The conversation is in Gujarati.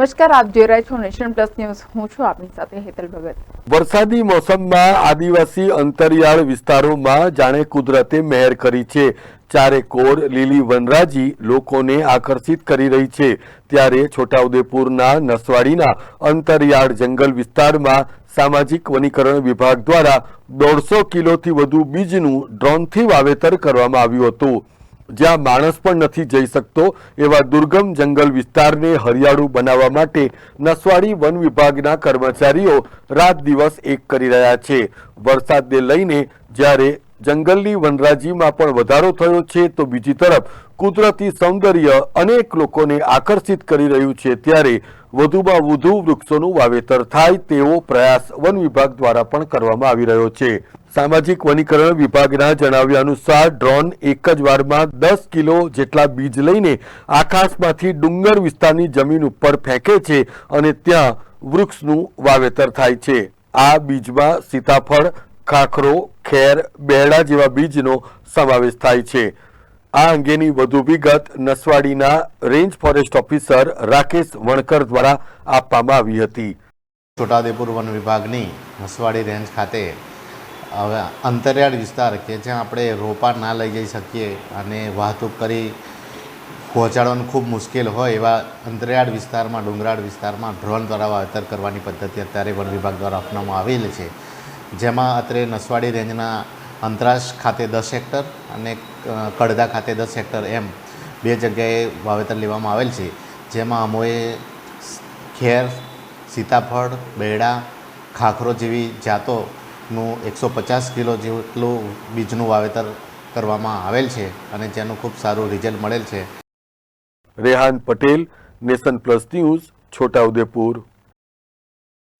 નમસ્કાર, આપ જોઈ રહ્યા છો નેશન પ્લસ ન્યૂઝ. હું છું આપની સાથે હેતલ ભગત. વરસાદી મોસમમાં આદિવાસી અંતરિયાળ વિસ્તારોમાં જાણે કુદરતે મહેર કરી છે. ચારે કોર લીલી વનરાજી લોકોને આકર્ષિત કરી રહી છે. ત્યારે છોટાઉદેપુરના નસવાડીના અંતરિયાળ જંગલ વિસ્તારમાં સામાજિક વનીકરણ વિભાગ દ્વારા દોઢસો કિલોથી વધુ બીજનું ડ્રોનથી વાવેતર કરવામાં આવ્યું હતું. જ્યાં માણસ પણ નથી જઈ શકતો એવા દુર્ગમ જંગલ વિસ્તારને હરિયાળું બનાવવા માટે નસવાડી વન વિભાગના કર્મચારીઓ રાત દિવસ એક કરી રહ્યા છે. વરસાદને લઈને જ્યારે જંગલની વનરાજીમાં પણ વધારો થયો છે તો બીજી તરફ કુદરતી સૌંદર્ય અનેક લોકોને આકર્ષિત કરી રહ્યું છે. ત્યારે વધુમાં વધુ વૃક્ષોનું વાવેતર થાય તેવો પ્રયાસ વન વિભાગ દ્વારા પણ કરવામાં આવી રહ્યો છે. સામાજિક વનીકરણ વિભાગના જણાવ્યા અનુસાર ડ્રોન એક જ વારમાં દસ કિલો જેટલા બીજ લઈને આકાશમાંથી ડુંગર વિસ્તારની જમીન ઉપર ફેંકે છે અને ત્યાં વૃક્ષનું વાવેતર થાય છે. આ બીજમાં સીતાફળ, ખાખરો, ખેર, બેરડા જેવા બીજનો સમાવેશ થાય છે. આ અંગેની વધુ વિગત નસવાડીના range forest officer Rakesh Vankar દ્વારા આપવામાં આવી હતી. છોટાઉદેપુર વન વિભાગની નસવાડી રેન્જ ખાતે હવે અંતરિયાળ વિસ્તાર કે જ્યાં આપણે રોપા ના લઈ જઈ શકીએ અને વાહતુક કરી પહોંચાડવાનું ખૂબ મુશ્કેલ હોય એવા અંતરિયાળ વિસ્તારમાં, ડુંગરાળ વિસ્તારમાં ડ્રોન દ્વારા વાવેતર કરવાની પદ્ધતિ અત્યારે વન વિભાગ દ્વારા અપનાવવામાં આવેલી છે. જેમાં અત્રે નસવાડી રેન્જના અંતરાશ ખાતે દસ હેક્ટર અને કડધા ખાતે દસ હેક્ટર એમ બે જગ્યાએ વાવેતર લેવામાં આવેલ છે. જેમાં અમોએ ખેર, સીતાફળ, બેડા, ખાખરો જેવી જાતોનું એકસો પચાસ કિલો જેટલું બીજનું વાવેતર કરવામાં આવેલ છે અને જેનું ખૂબ સારું રિઝલ્ટ મળેલ છે. Rehan Patel, Nation Plus News, Chhotaudepur.